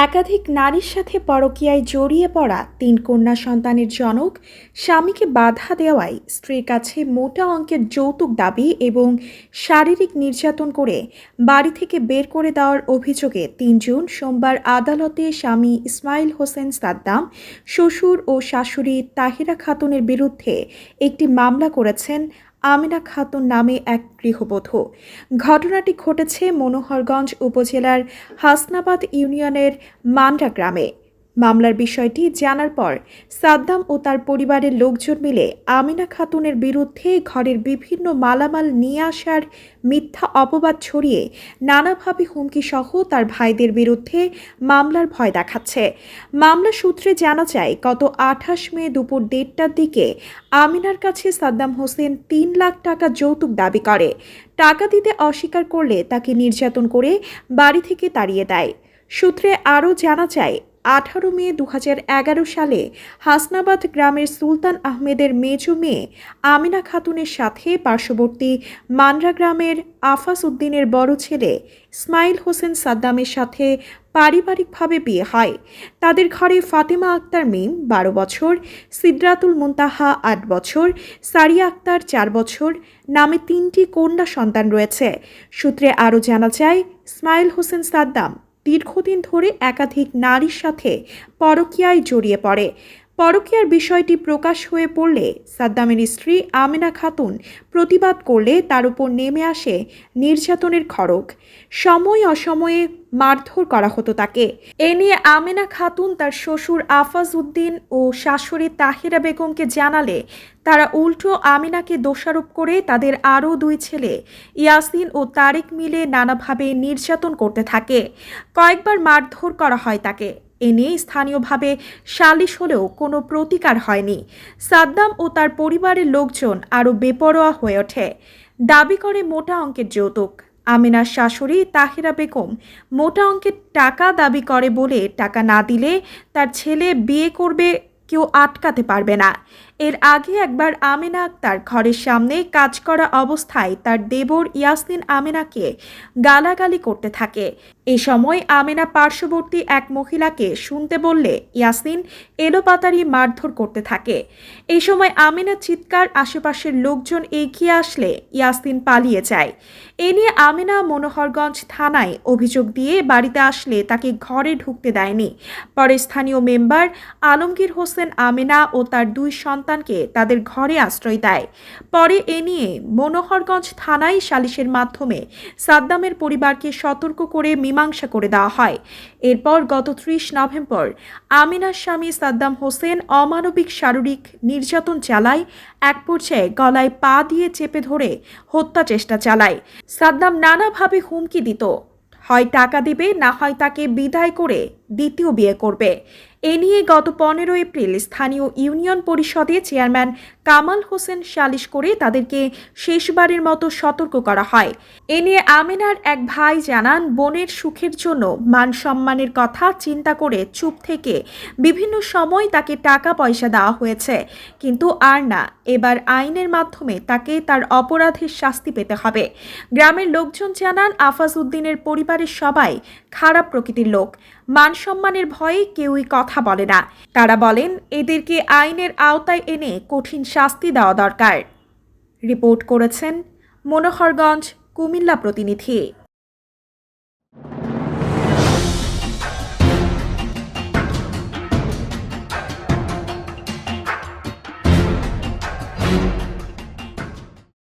একাধিক নারীর সাথে পরকীয়ায় জড়িয়ে পড়া তিন কন্যা সন্তানের জনক স্বামীকে বাধা দেওয়ায় স্ত্রীর কাছে মোটা অঙ্কের যৌতুক দাবি এবং শারীরিক নির্যাতন করে বাড়ি থেকে বের করে দেওয়ার অভিযোগে তিন জুন সোমবার আদালতে স্বামী ইসমাইল হোসেন সাদ্দাম, শ্বশুর ও শাশুড়ি তাহিরা খাতুনের বিরুদ্ধে একটি মামলা করেছেন আমিনা খাতুন নামে এক গৃহবধূ। ঘটনাটি ঘটেছে মনোহরগঞ্জ উপজেলার হাসনাবাদ ইউনিয়নের মান্ডা গ্রামে। মামলার বিষয়টি জানার পর সাদ্দাম ও তার পরিবারের লোকজন মিলে আমিনা খাতুনের বিরুদ্ধে ঘরের বিভিন্ন মালামাল নিয়ে আসার মিথ্যা অপবাদ ছড়িয়ে নানাভাবে হুমকি সহ তার ভাইদের বিরুদ্ধে মামলার ভয় দেখাচ্ছে। মামলা সূত্রে জানা যায়, গত আঠাশ মে দুপুর দেড়টার দিকে আমিনার কাছে সাদ্দাম হোসেন তিন লাখ টাকা যৌতুক দাবি করে। টাকা দিতে অস্বীকার করলে তাকে নির্যাতন করে বাড়ি থেকে তাড়িয়ে দেয়। সূত্রে আরও জানা যায় আঠারো মে দু সালে হাসনাবাদ গ্রামের সুলতান আহমেদের মেজ মেয়ে আমিনা খাতুনের সাথে পার্শ্ববর্তী মানরা গ্রামের আফাস উদ্দিনের বড় ছেলে ইসমাইল হোসেন সাদ্দামের সাথে পারিবারিকভাবে বিয়ে হয়। তাদের ঘরে ফাতেমা আক্তার মিম বারো বছর, সিদ্রাতুল মুনতাহা আট বছর, সারিয়া আক্তার চার বছর নামে তিনটি কন্যা সন্তান রয়েছে। সূত্রে আরও জানা যায়, ইসমাইল হোসেন সাদ্দাম দীর্ঘদিন ধরে একাধিক নারীর সাথে পরকীয়ায় জড়িয়ে পড়ে। পরকীয়ার বিষয়টি প্রকাশ হয়ে পড়লে সাদ্দামের স্ত্রী আমেনা খাতুন প্রতিবাদ করলে তার উপর নেমে আসে নির্যাতনের খড়গ। সময় অসময়ে মারধর করা হতো তাকে। এ নিয়ে আমেনা খাতুন তার শ্বশুর আফাজ উদ্দিন ও শাশুড়ি তাহিরা বেগমকে জানালে তারা উল্টো আমিনাকে দোষারোপ করে তাদের আরও দুই ছেলে ইয়াসিন ও তারেক মিলে নানাভাবে নির্যাতন করতে থাকে। কয়েকবার মারধর করা হয় তাকে। এ নিয়ে স্থানীয়ভাবে সালিশ হলেও কোনো প্রতিকার হয়নি। সাদ্দাম ও তার পরিবারের লোকজন আরও বেপরোয়া হয়ে ওঠে। দাবি করে মোটা অঙ্কের যৌতুক। আমিনার শাশুড়ি তাহিরা বেগম মোটা অঙ্কের টাকা দাবি করে বলে টাকা না দিলে তার ছেলে বিয়ে করবে কেউ আটকাতে পারবে না। এর আগে একবার আমেনা আক্তার ঘরের সামনে কাজ করা অবস্থায় তার দেবর ইয়াসমিন আমেনাকে গালাগালি করতে থাকে। এ সময় আমেনা পার্শ্ববর্তী এক মহিলাকে শুনতে বললে ইয়াসিন এলোপাতারি মারধর করতে থাকে। এই সময় আমিনা চিৎকার, আশেপাশের লোকজন এগিয়ে আসলে ইয়াসিন পালিয়ে যায়। এ নিয়ে আমেনা মনোহরগঞ্জ থানায় অভিযোগ দিয়ে বাড়িতে আসলে তাকে ঘরে ঢুকতে দেয়নি। পরে স্থানীয় মেম্বার আলমগীর হোসেন আমেনা ও তার দুই সন্তানকে তাদের ঘরে আশ্রয় দেয়। পরে এ নিয়ে মনোহরগঞ্জ থানায় সালিশের মাধ্যমে সাদ্দামের পরিবারকে সতর্ক করে মীমাংসা করে দেওয়া হয়। এরপর গত ত্রিশ নভেম্বর আমিনার স্বামী সাদ্দাম হোসেন অমানবিক শারীরিক নির্যাতন চালায়, এক পর্যায়ে গলায় পা দিয়ে চেপে ধরে হত্যা চেষ্টা চালায়। সাদ্দাম নানাভাবে হুমকি দিত। হয় টাকা দিবে, না হয় তাকে বিদায় করে দ্বিতীয় বিয়ে করবে। এ নিয়ে গত পনেরো এপ্রিল স্থানীয় ইউনিয়ন পরিষদে চেয়ারম্যান কামাল হোসেন সালিশ করে তাদেরকে শেষবারের মতো সতর্ক করা হয়। এ নিয়ে আমিনার এক ভাই জানান, বোনের সুখের জন্য মান সম্মানের কথা চিন্তা করে চুপ থেকে বিভিন্ন সময় তাকে টাকা পয়সা দেওয়া হয়েছে। কিন্তু আর না, এবার আইনের মাধ্যমে তাকে তার অপরাধের শাস্তি পেতে হবে। গ্রামের লোকজন জানান আফাজ উদ্দিনের পরিবারের সবাই খারাপ প্রকৃতির লোক। মান সম্মানের ভয়ে কেউই কথা বলে না। তারা বলেন, এদেরকে আইনের আওতায় এনে কঠিন শাস্তি দেওয়া দরকার। রিপোর্ট করেছেন মনোহরগঞ্জ কুমিল্লা প্রতিনিধি।